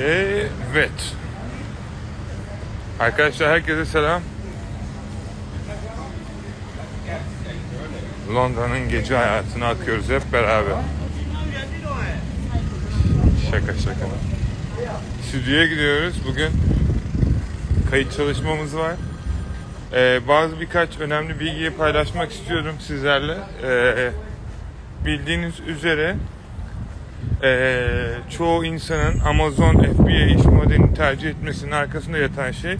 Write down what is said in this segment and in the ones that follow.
Evet. Arkadaşlar herkese selam. Londra'nın gece hayatına akıyoruz hep beraber. Şaka şaka. Stüdyoya gidiyoruz. Bugün kayıt çalışmamız var. Ee, bazı birkaç önemli bilgiyi paylaşmak istiyorum sizlerle. Ee, bildiğiniz üzere ee, çoğu insanın Amazon FBA iş modelini tercih etmesinin arkasında yatan şey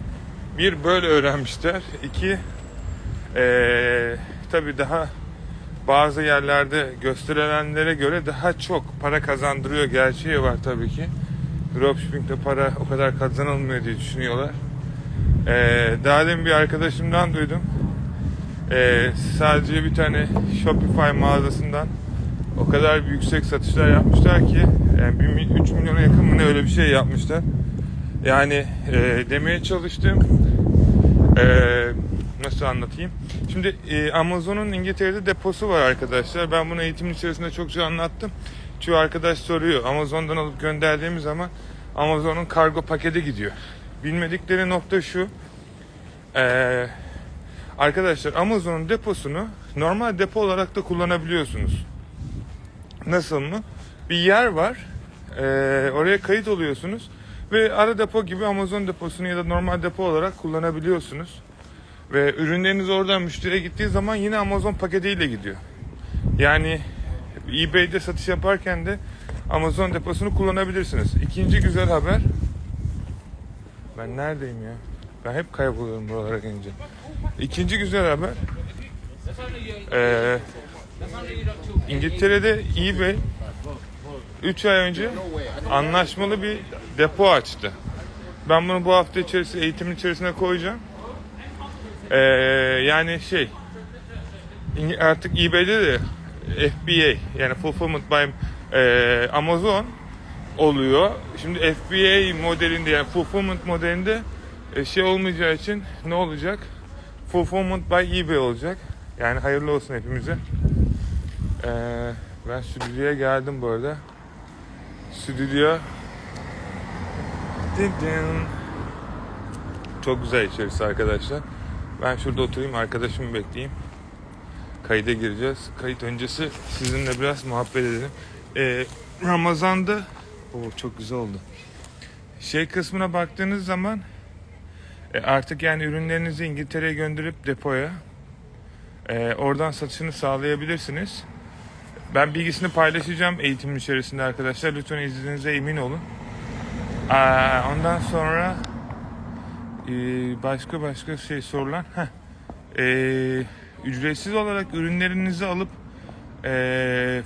bir böyle öğrenmişler. İki ee, tabii daha bazı yerlerde gösterilenlere göre daha çok para kazandırıyor gerçeği var tabii ki. Dropshipping'de para o kadar kazanılmıyor diye düşünüyorlar. Ee, daha demin bir arkadaşımdan duydum. Ee, sadece bir tane Shopify mağazasından o kadar yüksek satışlar yapmışlar ki yani 1, 3 milyona yakın mı ne öyle bir şey yapmışlar. Yani e, demeye çalıştım. E, nasıl anlatayım? Şimdi e, Amazon'un İngiltere'de deposu var arkadaşlar. Ben bunu eğitimin içerisinde çokça anlattım. Çoğu arkadaş soruyor. Amazon'dan alıp gönderdiğimiz zaman Amazon'un kargo paketi gidiyor. Bilmedikleri nokta şu. Eee Arkadaşlar Amazon'un deposunu normal depo olarak da kullanabiliyorsunuz. Nasıl mı? Bir yer var. Ee, oraya kayıt oluyorsunuz. Ve ara depo gibi Amazon deposunu ya da normal depo olarak kullanabiliyorsunuz. Ve ürünleriniz oradan müşteriye gittiği zaman yine Amazon paketiyle gidiyor. Yani eBay'de satış yaparken de Amazon deposunu kullanabilirsiniz. İkinci güzel haber. Ben neredeyim ya? Ben hep kayboluyorum buralara gelince. İkinci güzel haber. Ee, İngiltere'de eBay 3 ay önce anlaşmalı bir depo açtı. Ben bunu bu hafta içerisinde eğitimin içerisine koyacağım. Ee, yani şey artık eBay'de de FBA yani Fulfillment by e, Amazon oluyor. Şimdi FBA modelinde yani Fulfillment modelinde e, şey olmayacağı için ne olacak? Fulfillment by eBay olacak. Yani hayırlı olsun hepimize. Ee, ben stüdyoya geldim bu arada. Stüdyo. Çok güzel içerisi arkadaşlar. Ben şurada oturayım arkadaşımı bekleyeyim. Kayıda gireceğiz. Kayıt öncesi sizinle biraz muhabbet edelim. Ee, Ramazan'da Oo, çok güzel oldu. Şey kısmına baktığınız zaman e, artık yani ürünlerinizi İngiltere'ye gönderip depoya e, oradan satışını sağlayabilirsiniz. Ben bilgisini paylaşacağım eğitimin içerisinde arkadaşlar. Lütfen izlediğinize emin olun. Aa, ondan sonra e, başka başka şey sorulan. E, ücretsiz olarak ürünlerinizi alıp e,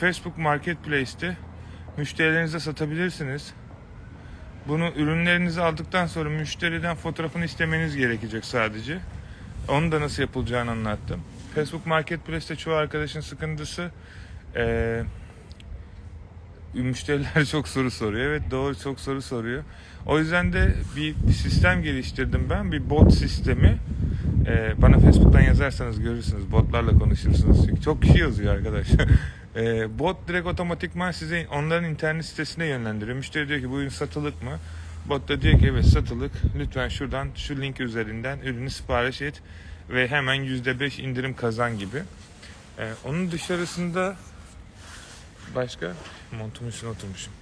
Facebook Marketplace'te müşterilerinize satabilirsiniz. Bunu ürünlerinizi aldıktan sonra müşteriden fotoğrafını istemeniz gerekecek sadece. Onu da nasıl yapılacağını anlattım. Facebook Marketplace'te çoğu arkadaşın sıkıntısı eee müşteriler çok soru soruyor. Evet doğru çok soru soruyor. O yüzden de bir, sistem geliştirdim ben. Bir bot sistemi. Ee, bana Facebook'tan yazarsanız görürsünüz. Botlarla konuşursunuz. Çünkü çok kişi yazıyor arkadaşlar. Ee, bot direkt otomatikman size onların internet sitesine yönlendiriyor. Müşteri diyor ki bu ürün satılık mı? Bot da diyor ki evet satılık. Lütfen şuradan şu link üzerinden ürünü sipariş et ve hemen %5 indirim kazan gibi. Ee, onun dışarısında Başka? Montumun üstüne oturmuşum.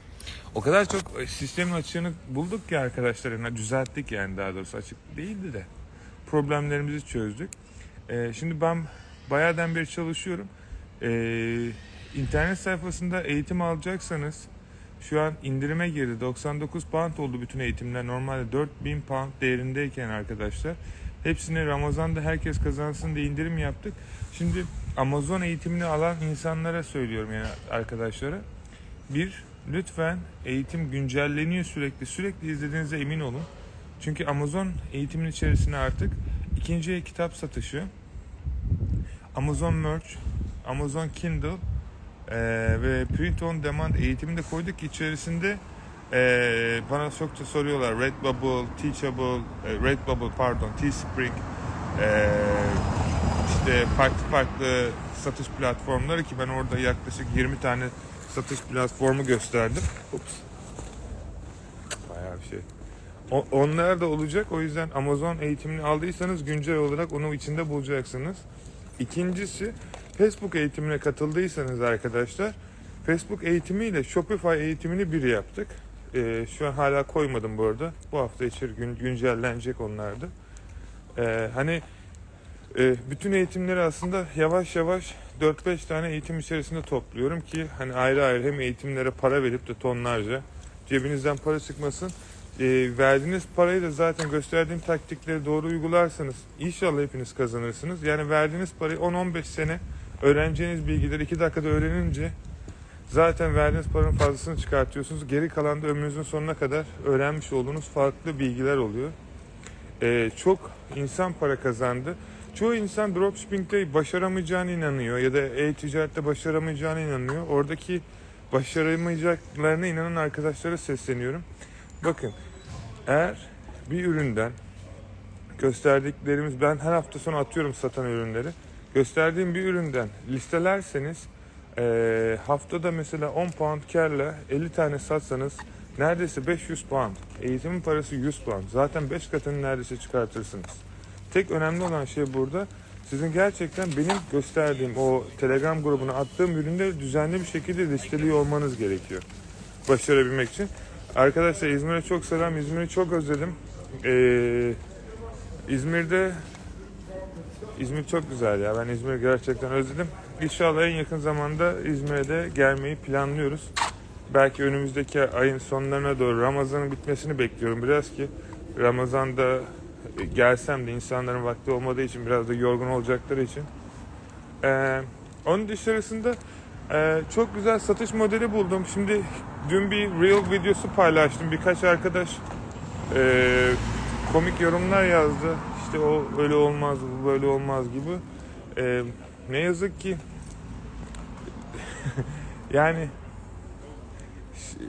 O kadar çok e, sistemin açığını bulduk ki arkadaşlar. Yani düzelttik yani daha doğrusu açık değildi de. Problemlerimizi çözdük. Ee, şimdi ben bayağıdan beri çalışıyorum. Ee, internet sayfasında eğitim alacaksanız şu an indirime girdi. 99 pound oldu bütün eğitimler. Normalde 4000 pound değerindeyken arkadaşlar. Hepsini Ramazan'da herkes kazansın diye indirim yaptık. Şimdi Amazon eğitimini alan insanlara söylüyorum yani arkadaşlara. Bir, lütfen eğitim güncelleniyor sürekli. Sürekli izlediğinize emin olun. Çünkü Amazon eğitimin içerisine artık ikinci kitap satışı, Amazon Merch, Amazon Kindle eee, ve Print on Demand eğitimini de koyduk içerisinde eee, bana çokça soruyorlar Redbubble, Teachable, e, Redbubble pardon, Teespring eee işte farklı farklı satış platformları ki ben orada yaklaşık 20 tane satış platformu gösterdim. Ups. şey. O- onlar da olacak. O yüzden Amazon eğitimini aldıysanız güncel olarak onu içinde bulacaksınız. İkincisi Facebook eğitimine katıldıysanız arkadaşlar Facebook eğitimiyle Shopify eğitimini bir yaptık. Ee, şu an hala koymadım bu arada. Bu hafta içeri gün, güncellenecek onlar da. Ee, hani e, bütün eğitimleri aslında yavaş yavaş 4-5 tane eğitim içerisinde topluyorum ki hani ayrı ayrı hem eğitimlere para verip de tonlarca cebinizden para çıkmasın. Ee, verdiğiniz parayı da zaten gösterdiğim taktikleri doğru uygularsanız inşallah hepiniz kazanırsınız. Yani verdiğiniz parayı 10-15 sene öğreneceğiniz bilgileri 2 dakikada öğrenince zaten verdiğiniz paranın fazlasını çıkartıyorsunuz. Geri kalan da ömrünüzün sonuna kadar öğrenmiş olduğunuz farklı bilgiler oluyor. Ee, çok insan para kazandı. Çoğu insan dropshipping'de başaramayacağına inanıyor ya da e-ticarette başaramayacağına inanıyor. Oradaki başaramayacaklarına inanan arkadaşlara sesleniyorum. Bakın eğer bir üründen gösterdiklerimiz ben her hafta sonu atıyorum satan ürünleri. Gösterdiğim bir üründen listelerseniz eee, haftada mesela 10 pound karla 50 tane satsanız neredeyse 500 pound. Eğitimin parası 100 pound. Zaten 5 katını neredeyse çıkartırsınız. Tek önemli olan şey burada sizin gerçekten benim gösterdiğim o Telegram grubuna attığım ürünleri düzenli bir şekilde listeliyor olmanız gerekiyor. Başarabilmek için. Arkadaşlar İzmir'e çok selam. İzmir'i çok özledim. Ee, İzmir'de İzmir çok güzel ya. Ben İzmir'i gerçekten özledim. İnşallah en yakın zamanda İzmir'e de gelmeyi planlıyoruz. Belki önümüzdeki ayın sonlarına doğru Ramazan'ın bitmesini bekliyorum biraz ki Ramazan'da e, gelsem de insanların vakti olmadığı için biraz da yorgun olacakları için. Ee, onun dışarısında e, çok güzel satış modeli buldum. Şimdi dün bir reel videosu paylaştım. Birkaç arkadaş e, komik yorumlar yazdı. İşte o öyle olmaz, bu böyle olmaz gibi. E, ne yazık ki yani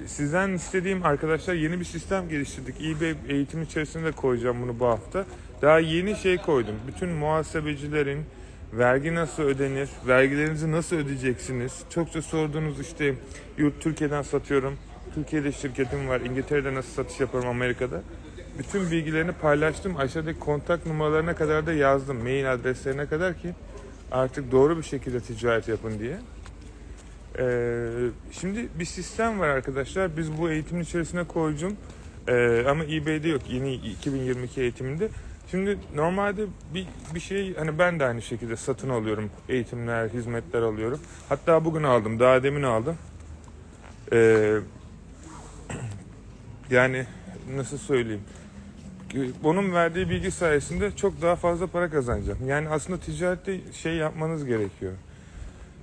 sizden istediğim arkadaşlar yeni bir sistem geliştirdik. eBay eğitim içerisinde koyacağım bunu bu hafta. Daha yeni şey koydum. Bütün muhasebecilerin vergi nasıl ödenir, vergilerinizi nasıl ödeyeceksiniz? Çokça sorduğunuz işte yurt Türkiye'den satıyorum. Türkiye'de şirketim var. İngiltere'de nasıl satış yaparım Amerika'da. Bütün bilgilerini paylaştım. Aşağıdaki kontak numaralarına kadar da yazdım. Mail adreslerine kadar ki artık doğru bir şekilde ticaret yapın diye. Ee, şimdi bir sistem var arkadaşlar. Biz bu eğitimin içerisine koyacağım. Ee, ama eBay'de yok. Yeni 2022 eğitiminde. Şimdi normalde bir, bir şey hani ben de aynı şekilde satın alıyorum. Eğitimler, hizmetler alıyorum. Hatta bugün aldım. Daha demin aldım. Ee, yani nasıl söyleyeyim? Onun verdiği bilgi sayesinde çok daha fazla para kazanacağım. Yani aslında ticarette şey yapmanız gerekiyor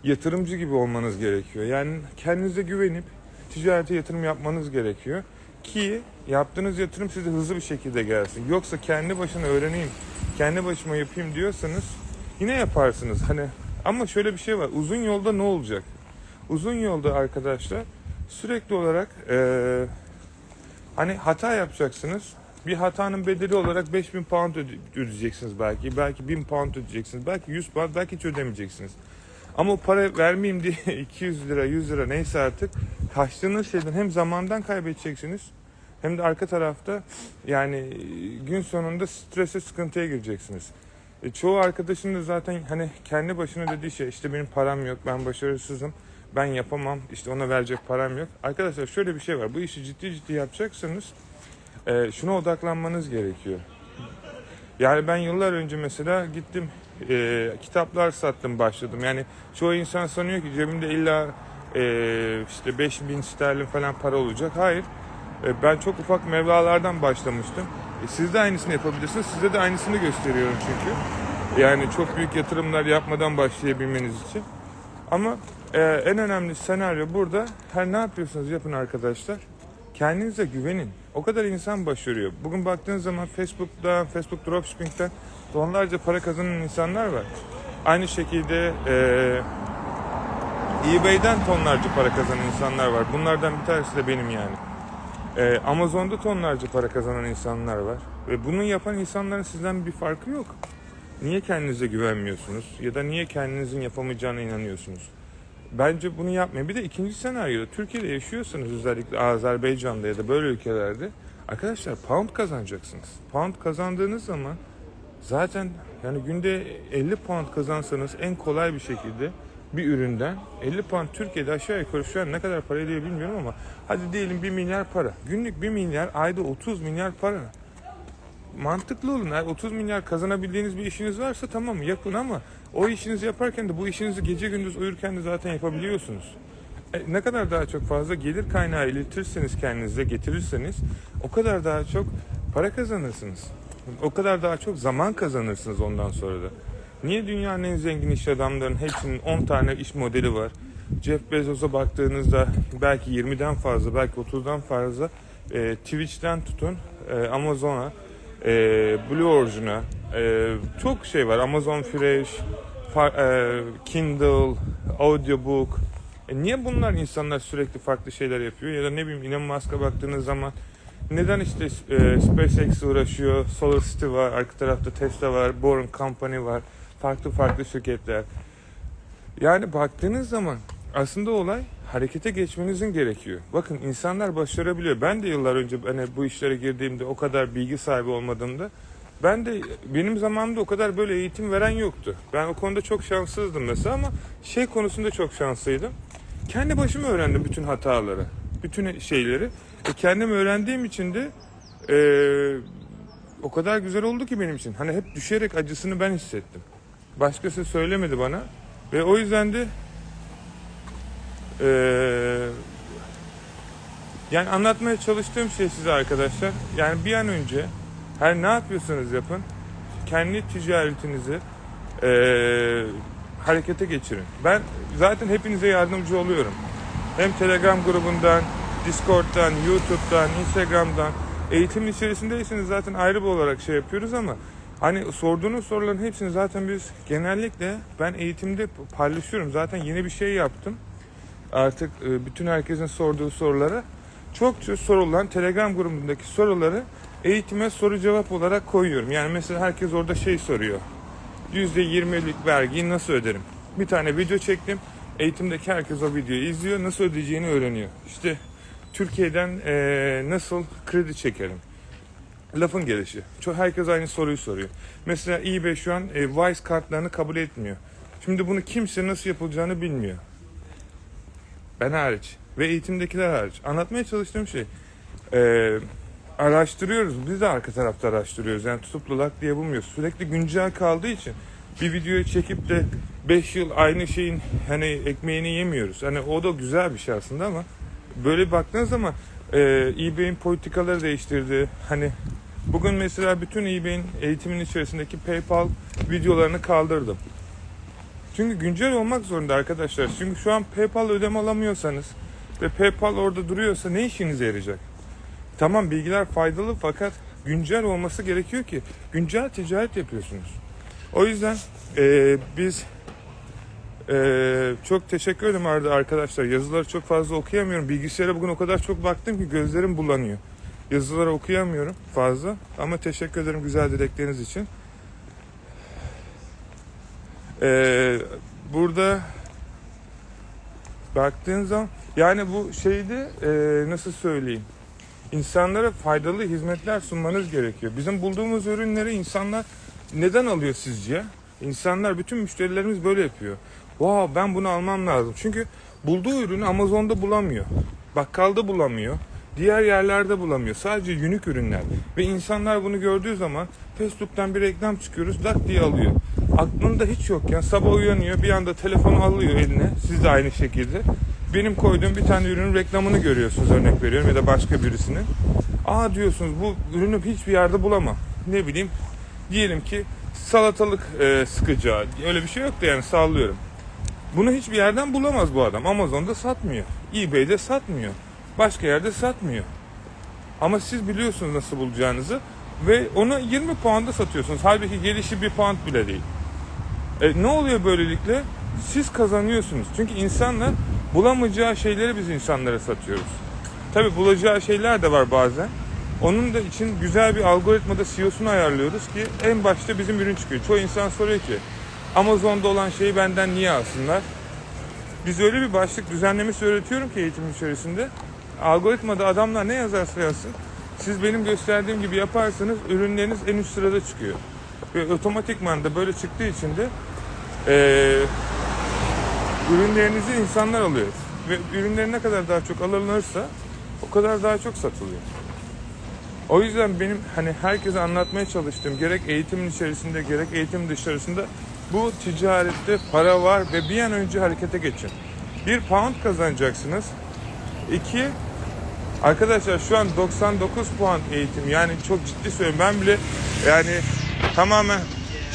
yatırımcı gibi olmanız gerekiyor. Yani kendinize güvenip ticarete yatırım yapmanız gerekiyor ki yaptığınız yatırım size hızlı bir şekilde gelsin. Yoksa kendi başına öğreneyim, kendi başıma yapayım diyorsanız yine yaparsınız. Hani ama şöyle bir şey var. Uzun yolda ne olacak? Uzun yolda arkadaşlar sürekli olarak eee, hani hata yapacaksınız. Bir hatanın bedeli olarak 5000 pound öde- ödeyeceksiniz belki. Belki 1000 pound ödeyeceksiniz. Belki 100 pound, belki hiç ödemeyeceksiniz. Ama o para vermeyeyim diye 200 lira 100 lira neyse artık kaçtığınız şeyden hem zamandan kaybedeceksiniz hem de arka tarafta yani gün sonunda strese sıkıntıya gireceksiniz. E, çoğu arkadaşın da zaten hani kendi başına dediği şey işte benim param yok ben başarısızım ben yapamam işte ona verecek param yok. Arkadaşlar şöyle bir şey var bu işi ciddi ciddi yapacaksanız e, şuna odaklanmanız gerekiyor. Yani ben yıllar önce mesela gittim e, kitaplar sattım başladım. Yani çoğu insan sanıyor ki cebimde illa e, işte 5000 sterlin falan para olacak. Hayır. E, ben çok ufak mevlalardan başlamıştım. E, siz de aynısını yapabilirsiniz. Size de aynısını gösteriyorum çünkü. Yani çok büyük yatırımlar yapmadan başlayabilmeniz için. Ama e, en önemli senaryo burada. Her ne yapıyorsanız yapın arkadaşlar. Kendinize güvenin. O kadar insan başarıyor. Bugün baktığınız zaman Facebook'ta, Facebook Dropshipping'den tonlarca para kazanan insanlar var. Aynı şekilde e, eBay'den tonlarca para kazanan insanlar var. Bunlardan bir tanesi de benim yani. E, Amazon'da tonlarca para kazanan insanlar var. Ve bunu yapan insanların sizden bir farkı yok. Niye kendinize güvenmiyorsunuz? Ya da niye kendinizin yapamayacağına inanıyorsunuz? Bence bunu yapmayın. Bir de ikinci senaryoda Türkiye'de yaşıyorsanız özellikle Azerbaycan'da ya da böyle ülkelerde Arkadaşlar pound kazanacaksınız. Pound kazandığınız zaman zaten yani günde 50 pound kazansanız en kolay bir şekilde bir üründen 50 pound Türkiye'de aşağı yukarı şu an ne kadar para ediyor bilmiyorum ama hadi diyelim 1 milyar para. Günlük 1 milyar ayda 30 milyar para. Mantıklı olun. Eğer 30 milyar kazanabildiğiniz bir işiniz varsa tamam yapın ama o işinizi yaparken de bu işinizi gece gündüz uyurken de zaten yapabiliyorsunuz. E, ne kadar daha çok fazla gelir kaynağı iletirseniz kendinize getirirseniz o kadar daha çok para kazanırsınız. O kadar daha çok zaman kazanırsınız ondan sonra da. Niye dünyanın en zengin iş adamlarının hepsinin 10 tane iş modeli var? Jeff Bezos'a baktığınızda belki 20'den fazla, belki 30'dan fazla e, Twitch'ten tutun e, Amazon'a, e, Blue Origin'a e, çok şey var. Amazon Fresh, fa- e, Kindle, Audiobook. E niye bunlar insanlar sürekli farklı şeyler yapıyor? Ya da ne bileyim Elon Musk'a baktığınız zaman neden işte e, SpaceX uğraşıyor, SolarCity var, arka tarafta Tesla var, Boring Company var, farklı farklı şirketler. Yani baktığınız zaman aslında olay harekete geçmenizin gerekiyor. Bakın insanlar başarabiliyor. Ben de yıllar önce hani bu işlere girdiğimde o kadar bilgi sahibi olmadığımda ben de benim zamanımda o kadar böyle eğitim veren yoktu. Ben o konuda çok şanssızdım mesela ama şey konusunda çok şanslıydım. Kendi başıma öğrendim bütün hataları, bütün şeyleri. E kendim öğrendiğim için de e, o kadar güzel oldu ki benim için. Hani hep düşerek acısını ben hissettim. Başkası söylemedi bana. Ve o yüzden de eee, yani anlatmaya çalıştığım şey size arkadaşlar. Yani bir an önce her ne yapıyorsanız yapın kendi ticaretinizi eee, harekete geçirin. Ben zaten hepinize yardımcı oluyorum. Hem Telegram grubundan, Discord'dan, YouTube'dan, Instagram'dan eğitimin içerisindeyseniz zaten ayrı bir olarak şey yapıyoruz ama hani sorduğunuz soruların hepsini zaten biz genellikle ben eğitimde paylaşıyorum. Zaten yeni bir şey yaptım. Artık e, bütün herkesin sorduğu sorulara çokça sorulan Telegram grubundaki soruları eğitime soru cevap olarak koyuyorum. Yani mesela herkes orada şey soruyor. %20'lik vergiyi nasıl öderim? Bir tane video çektim. Eğitimdeki herkes o videoyu izliyor. Nasıl ödeyeceğini öğreniyor. İşte Türkiye'den eee, nasıl kredi çekerim? Lafın gelişi. Çok herkes aynı soruyu soruyor. Mesela eBay şu an e, Wise kartlarını kabul etmiyor. Şimdi bunu kimse nasıl yapılacağını bilmiyor. Ben hariç ve eğitimdekiler hariç. Anlatmaya çalıştığım şey e, araştırıyoruz. Biz de arka tarafta araştırıyoruz. Yani tutup da diye bulmuyoruz. Sürekli güncel kaldığı için bir videoyu çekip de 5 yıl aynı şeyin hani ekmeğini yemiyoruz. Hani o da güzel bir şey aslında ama böyle baktığınız zaman e, eBay'in politikaları değiştirdi. Hani bugün mesela bütün eBay'in eğitimin içerisindeki PayPal videolarını kaldırdım. Çünkü güncel olmak zorunda arkadaşlar. Çünkü şu an PayPal ödeme alamıyorsanız ve PayPal orada duruyorsa ne işinize yarayacak? Tamam bilgiler faydalı fakat güncel olması gerekiyor ki güncel ticaret yapıyorsunuz. O yüzden eee, biz eee, çok teşekkür ederim arada arkadaşlar. Yazıları çok fazla okuyamıyorum. Bilgisayara bugün o kadar çok baktım ki gözlerim bulanıyor. Yazıları okuyamıyorum fazla ama teşekkür ederim güzel dilekleriniz için. Ee, burada baktığın zaman yani bu şeyde e, nasıl söyleyeyim insanlara faydalı hizmetler sunmanız gerekiyor. Bizim bulduğumuz ürünleri insanlar neden alıyor sizce? İnsanlar bütün müşterilerimiz böyle yapıyor. Wow ben bunu almam lazım. Çünkü bulduğu ürünü Amazon'da bulamıyor. Bakkalda bulamıyor. Diğer yerlerde bulamıyor. Sadece unik ürünler. Ve insanlar bunu gördüğü zaman Facebook'tan bir reklam çıkıyoruz dak diye alıyor. Aklında hiç yokken sabah uyanıyor bir anda telefonu alıyor eline. Siz de aynı şekilde. Benim koyduğum bir tane ürünün reklamını görüyorsunuz örnek veriyorum ya da başka birisinin. Aa diyorsunuz bu ürünü hiçbir yerde bulamam. Ne bileyim diyelim ki salatalık e, sıkacağı öyle bir şey yok da yani sallıyorum. Bunu hiçbir yerden bulamaz bu adam. Amazon'da satmıyor. eBay'de satmıyor. Başka yerde satmıyor. Ama siz biliyorsunuz nasıl bulacağınızı ve onu 20 puanda satıyorsunuz. Halbuki gelişi bir pound bile değil. E, ne oluyor böylelikle? Siz kazanıyorsunuz. Çünkü insanlar bulamayacağı şeyleri biz insanlara satıyoruz. Tabi bulacağı şeyler de var bazen. Onun da için güzel bir algoritmada CEO'sunu ayarlıyoruz ki en başta bizim ürün çıkıyor. Çoğu insan soruyor ki Amazon'da olan şeyi benden niye alsınlar? Biz öyle bir başlık düzenlemesi öğretiyorum ki eğitim içerisinde. Algoritmada adamlar ne yazarsa yazsın Siz benim gösterdiğim gibi yaparsanız ürünleriniz en üst sırada çıkıyor. Ve otomatikman da böyle çıktığı için de eee ürünlerinizi insanlar alıyor. Ve ürünler ne kadar daha çok alınırsa o kadar daha çok satılıyor. O yüzden benim hani herkese anlatmaya çalıştığım gerek eğitimin içerisinde gerek eğitim dışarısında bu ticarette para var ve bir an önce harekete geçin. Bir pound kazanacaksınız. İki, arkadaşlar şu an 99 puan eğitim yani çok ciddi söylüyorum ben bile yani tamamen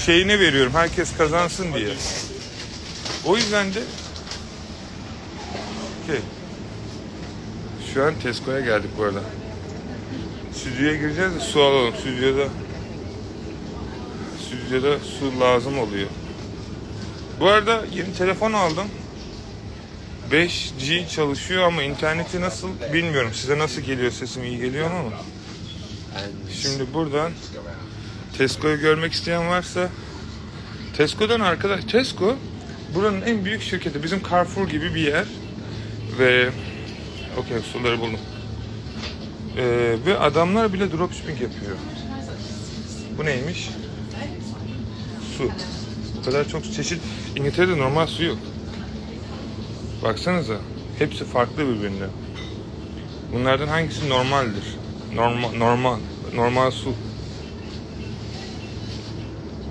şeyine veriyorum herkes kazansın diye. O yüzden de Okey. Şu an Tesco'ya geldik bu arada. Stüdyoya gireceğiz de su alalım. Stüdyoda stüdyoda su lazım oluyor. Bu arada yeni telefon aldım. 5G çalışıyor ama interneti nasıl bilmiyorum. Size nasıl geliyor sesim iyi geliyor mu. Şimdi buradan Tesco'yu görmek isteyen varsa Tesco'dan arkadaş Tesco buranın en büyük şirketi. Bizim Carrefour gibi bir yer. Ve okey suları buldum. Ee, ve adamlar bile dropshipping yapıyor. Bu neymiş? Su. Bu kadar çok çeşit. İngiltere'de normal su yok. Baksanıza. Hepsi farklı birbirine. Bunlardan hangisi normaldir? Normal, normal, normal su.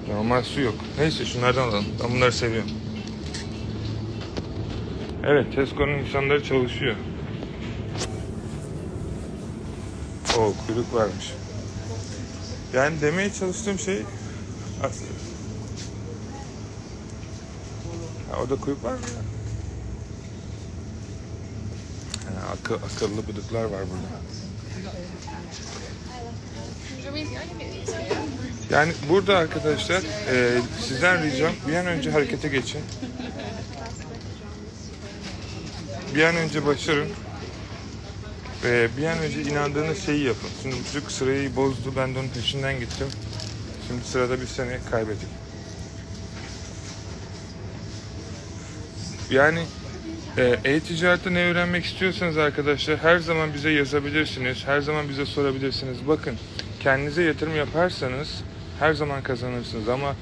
Normal su yok. Neyse şunlardan alalım. Ben bunları seviyorum. Evet, Tesco'nun insanları çalışıyor. O kuyruk varmış. Yani demeye çalıştığım şey aslında. Ha, orada kuyruk var mı ya? Akı, akıllı bıdıklar var burada. Yani burada arkadaşlar e, sizden ricam bir an önce harekete geçin. Bir an önce başarın. Ve bir an önce inandığınız şeyi yapın. Şimdi çocuk sırayı bozdu. Ben de onun peşinden gittim. Şimdi sırada bir sene kaybettik. Yani e, e-ticarette ne öğrenmek istiyorsanız arkadaşlar her zaman bize yazabilirsiniz. Her zaman bize sorabilirsiniz. Bakın kendinize yatırım yaparsanız her zaman kazanırsınız ama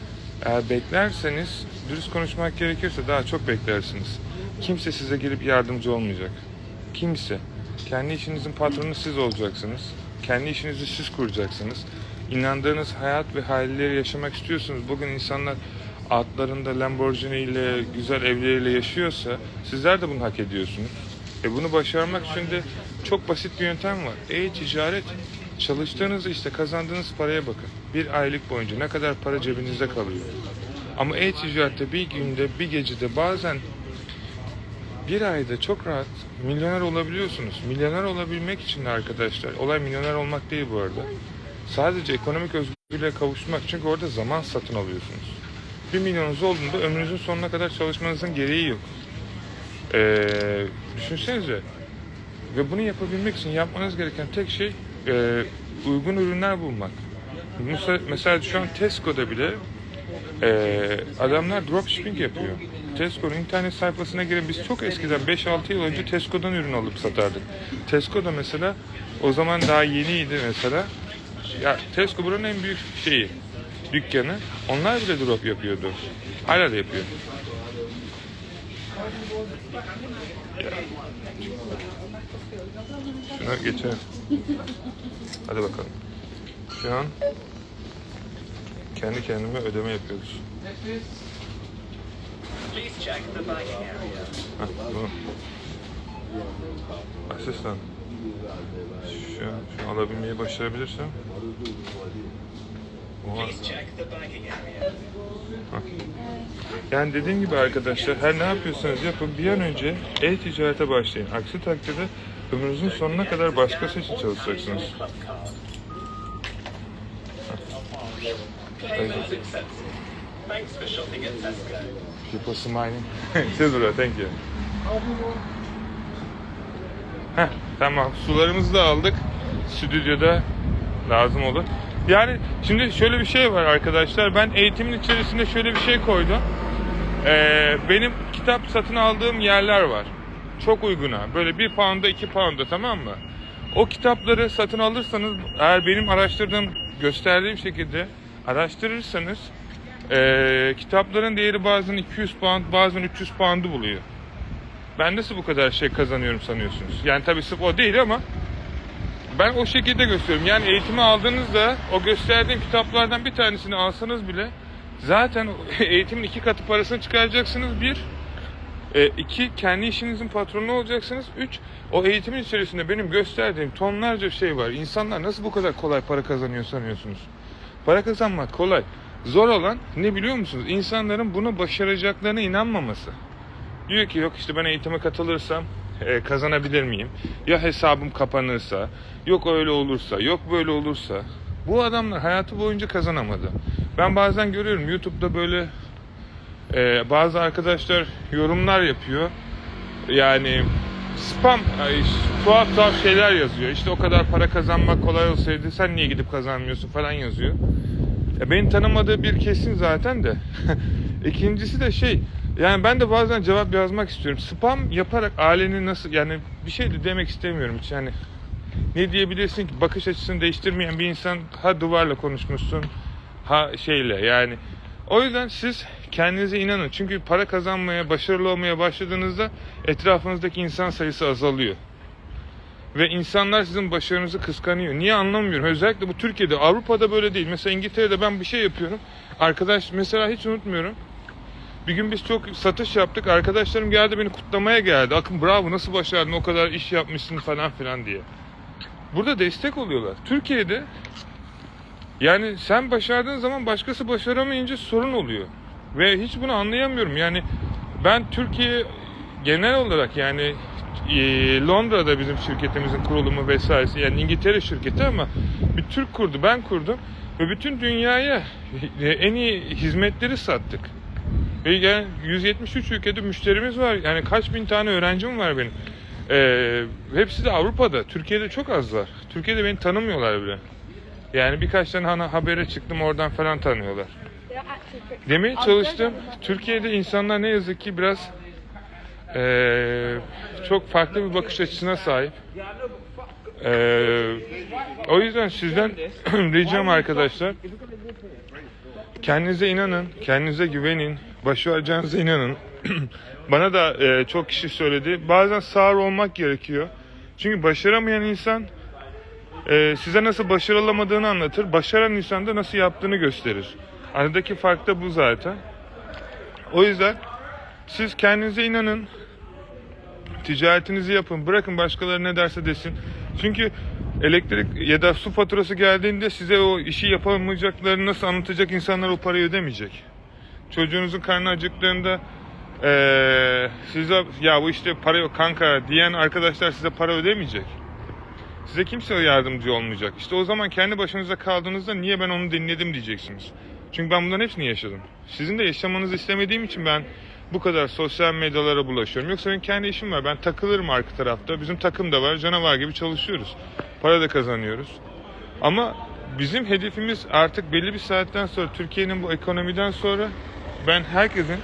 eğer beklerseniz dürüst konuşmak gerekirse daha çok beklersiniz. Kimse size gelip yardımcı olmayacak. Kimse. Kendi işinizin patronu siz olacaksınız. Kendi işinizi siz kuracaksınız. İnandığınız hayat ve hayalleri yaşamak istiyorsunuz. Bugün insanlar atlarında Lamborghini ile güzel evleriyle yaşıyorsa sizler de bunu hak ediyorsunuz. E bunu başarmak için de çok basit bir yöntem var. E-ticaret çalıştığınız işte kazandığınız paraya bakın. Bir aylık boyunca ne kadar para cebinizde kalıyor. Ama e-ticarette bir günde bir gecede bazen bir ayda çok rahat milyoner olabiliyorsunuz. Milyoner olabilmek için de arkadaşlar, olay milyoner olmak değil bu arada. Sadece ekonomik özgürlüğe kavuşmak çünkü orada zaman satın alıyorsunuz. Bir milyonunuz olduğunda ömrünüzün sonuna kadar çalışmanızın gereği yok. Ee, düşünsenize. Ve bunu yapabilmek için yapmanız gereken tek şey e, uygun ürünler bulmak. Mesela, şu an Tesco'da bile ee, adamlar dropshipping yapıyor. Tesco'nun internet sayfasına girin. Biz çok eskiden 5-6 yıl önce Tesco'dan ürün alıp satardık. Tesco'da mesela o zaman daha yeniydi mesela. Ya Tesco buranın en büyük şeyi, dükkanı. Onlar bile drop yapıyordu. Hala da yapıyor. Şuna geçelim. Hadi bakalım. Şu an kendi kendime ödeme yapıyoruz. Asistan. Şu, şu alabilmeyi başarabilirsem. Oha. Yani dediğim gibi arkadaşlar her ne yapıyorsanız yapın bir an önce e-ticarete başlayın. Aksi takdirde ömrünüzün sonuna kadar başkası için çalışacaksınız. Thanks for shopping at Tesco. People smiling. Thank you. Heh, tamam. Sularımızı da aldık. Stüdyoda lazım olur. Yani şimdi şöyle bir şey var arkadaşlar. Ben eğitimin içerisinde şöyle bir şey koydum. Ee, benim kitap satın aldığım yerler var. Çok uyguna. Böyle bir pound'a iki pound'a tamam mı? O kitapları satın alırsanız eğer benim araştırdığım gösterdiğim şekilde araştırırsanız eee, kitapların değeri bazen 200 pound bazen 300 pound'u buluyor. Ben nasıl bu kadar şey kazanıyorum sanıyorsunuz? Yani tabii sırf o değil ama ben o şekilde gösteriyorum. Yani eğitimi aldığınızda o gösterdiğim kitaplardan bir tanesini alsanız bile zaten eğitimin iki katı parasını çıkaracaksınız. Bir, e, iki, kendi işinizin patronu olacaksınız. Üç, o eğitimin içerisinde benim gösterdiğim tonlarca şey var. İnsanlar nasıl bu kadar kolay para kazanıyor sanıyorsunuz? Para kazanmak kolay. Zor olan ne biliyor musunuz? İnsanların bunu başaracaklarına inanmaması. Diyor ki yok işte ben eğitime katılırsam e, kazanabilir miyim? Ya hesabım kapanırsa, yok öyle olursa, yok böyle olursa. Bu adamlar hayatı boyunca kazanamadı. Ben bazen görüyorum YouTube'da böyle e, bazı arkadaşlar yorumlar yapıyor. Yani spam, tuhaf tuhaf şeyler yazıyor. İşte o kadar para kazanmak kolay olsaydı sen niye gidip kazanmıyorsun falan yazıyor. E, beni tanımadığı bir kesin zaten de. İkincisi de şey yani ben de bazen cevap yazmak istiyorum. Spam yaparak ailenin nasıl yani bir şey de demek istemiyorum hiç yani. Ne diyebilirsin ki bakış açısını değiştirmeyen bir insan ha duvarla konuşmuşsun ha şeyle yani. O yüzden siz kendinize inanın. Çünkü para kazanmaya, başarılı olmaya başladığınızda etrafınızdaki insan sayısı azalıyor. Ve insanlar sizin başarınızı kıskanıyor. Niye anlamıyorum. Özellikle bu Türkiye'de. Avrupa'da böyle değil. Mesela İngiltere'de ben bir şey yapıyorum. Arkadaş mesela hiç unutmuyorum. Bir gün biz çok satış yaptık. Arkadaşlarım geldi beni kutlamaya geldi. Akın bravo nasıl başardın o kadar iş yapmışsın falan filan diye. Burada destek oluyorlar. Türkiye'de yani sen başardığın zaman başkası başaramayınca sorun oluyor. Ve hiç bunu anlayamıyorum. Yani ben Türkiye genel olarak yani Londra'da bizim şirketimizin kurulumu vesairesi yani İngiltere şirketi ama bir Türk kurdu ben kurdum ve bütün dünyaya en iyi hizmetleri sattık. Ve yani 173 ülkede müşterimiz var. Yani kaç bin tane öğrencim var benim. Ee, hepsi de Avrupa'da. Türkiye'de çok az var. Türkiye'de beni tanımıyorlar bile. Yani birkaç tane hani habere çıktım oradan falan tanıyorlar. Demeye çalıştım. Türkiye'de insanlar ne yazık ki biraz eee, çok farklı bir bakış açısına sahip. Eee, o yüzden sizden ricam arkadaşlar kendinize inanın, kendinize güvenin, başaracağınıza inanın. Bana da eee, çok kişi söyledi. Bazen sağır olmak gerekiyor. Çünkü başaramayan insan eee, size nasıl başarılamadığını anlatır. Başaran insan da nasıl yaptığını gösterir. Aradaki fark da bu zaten. O yüzden siz kendinize inanın. Ticaretinizi yapın. Bırakın başkaları ne derse desin. Çünkü elektrik ya da su faturası geldiğinde size o işi yapamayacaklarını nasıl anlatacak insanlar o parayı ödemeyecek. Çocuğunuzun karnı acıktığında eee size ya bu işte para yok kanka diyen arkadaşlar size para ödemeyecek. Size kimse yardımcı olmayacak. İşte o zaman kendi başınıza kaldığınızda niye ben onu dinledim diyeceksiniz. Çünkü ben bunların hepsini yaşadım. Sizin de yaşamanızı istemediğim için ben bu kadar sosyal medyalara bulaşıyorum. Yoksa benim kendi işim var. Ben takılırım arka tarafta. Bizim takım da var. Canavar gibi çalışıyoruz. Para da kazanıyoruz. Ama bizim hedefimiz artık belli bir saatten sonra Türkiye'nin bu ekonomiden sonra ben herkesin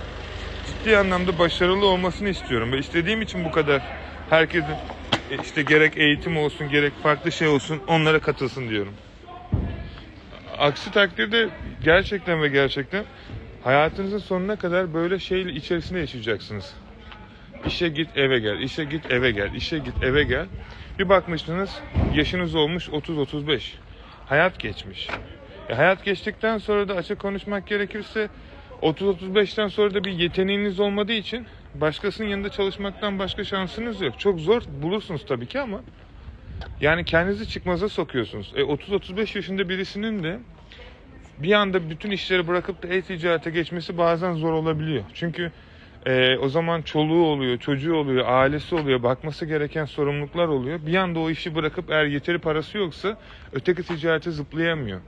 ciddi anlamda başarılı olmasını istiyorum. Ve istediğim için bu kadar herkesin e, işte gerek eğitim olsun gerek farklı şey olsun onlara katılsın diyorum. Aksi takdirde gerçekten ve gerçekten hayatınızın sonuna kadar böyle şey içerisinde yaşayacaksınız. İşe git eve gel, işe git eve gel, işe git eve gel. Bir bakmışsınız yaşınız olmuş 30-35. Hayat geçmiş. E, hayat geçtikten sonra da açık konuşmak gerekirse 30-35'ten sonra da bir yeteneğiniz olmadığı için başkasının yanında çalışmaktan başka şansınız yok. Çok zor bulursunuz tabii ki ama yani kendinizi çıkmaza sokuyorsunuz. E 30-35 yaşında birisinin de bir anda bütün işleri bırakıp da e-ticarete geçmesi bazen zor olabiliyor. Çünkü e, o zaman çoluğu oluyor, çocuğu oluyor, ailesi oluyor, bakması gereken sorumluluklar oluyor. Bir anda o işi bırakıp eğer yeteri parası yoksa öteki ticarete zıplayamıyor.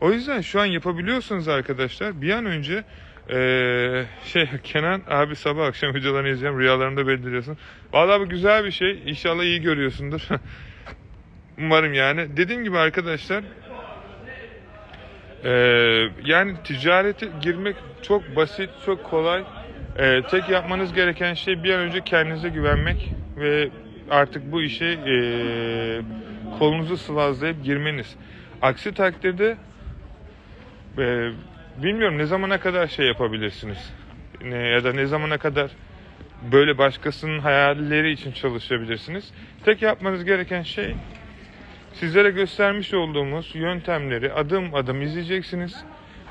O yüzden şu an yapabiliyorsunuz arkadaşlar. Bir an önce e, şey Kenan abi sabah akşam videolarını izleyeceğim. Rüyalarımda bildiriyorsun. Vallahi bu güzel bir şey. İnşallah iyi görüyorsundur. Umarım yani. Dediğim gibi arkadaşlar ee, yani ticarete girmek çok basit, çok kolay. Ee, tek yapmanız gereken şey bir an önce kendinize güvenmek ve artık bu işe ee, kolunuzu sıvazlayıp girmeniz. Aksi takdirde e, bilmiyorum ne zamana kadar şey yapabilirsiniz. Ne, ya da ne zamana kadar böyle başkasının hayalleri için çalışabilirsiniz. Tek yapmanız gereken şey sizlere göstermiş olduğumuz yöntemleri adım adım izleyeceksiniz.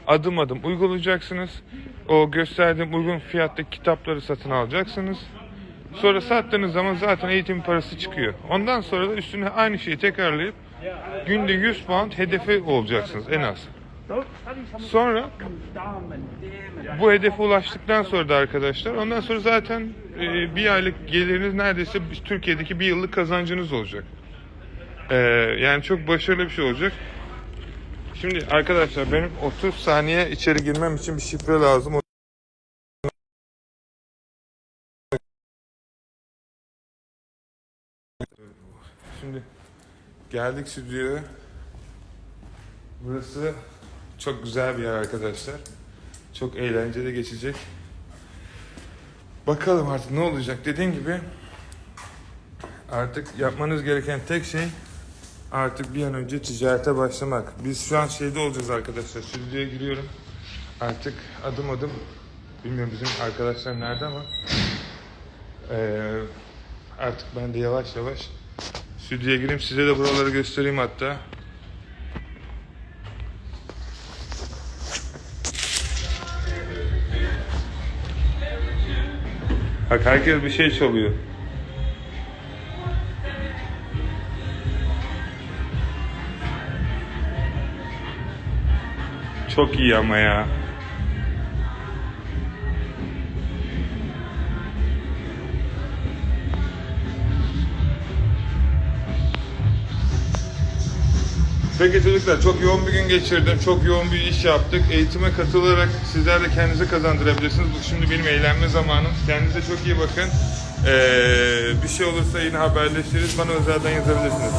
Adım adım uygulayacaksınız. O gösterdiğim uygun fiyattaki kitapları satın alacaksınız. Sonra sattığınız zaman zaten eğitim parası çıkıyor. Ondan sonra da üstüne aynı şeyi tekrarlayıp günde 100 pound hedefi olacaksınız en az. Sonra bu hedefe ulaştıktan sonra da arkadaşlar ondan sonra zaten e, bir aylık geliriniz neredeyse Türkiye'deki bir yıllık kazancınız olacak. E, yani çok başarılı bir şey olacak. Şimdi arkadaşlar benim 30 saniye içeri girmem için bir şifre lazım. Şimdi geldik stüdyoya. Burası çok güzel bir yer arkadaşlar. Çok eğlenceli geçecek. Bakalım artık ne olacak. Dediğim gibi artık yapmanız gereken tek şey artık bir an önce ticarete başlamak. Biz şu an şeyde olacağız arkadaşlar. Stüdyoya giriyorum. Artık adım adım bilmiyorum bizim arkadaşlar nerede ama eee, artık ben de yavaş yavaş stüdyoya gireyim. Size de buraları göstereyim hatta. Bak herkes bir şey çalıyor. Çok iyi ama ya. Peki çocuklar çok yoğun bir gün geçirdim. Çok yoğun bir iş yaptık. Eğitime katılarak sizler de kendinizi kazandırabilirsiniz. Bu şimdi benim eğlenme zamanım. Kendinize çok iyi bakın. Ee, bir şey olursa yine haberleşiriz. Bana özelden yazabilirsiniz.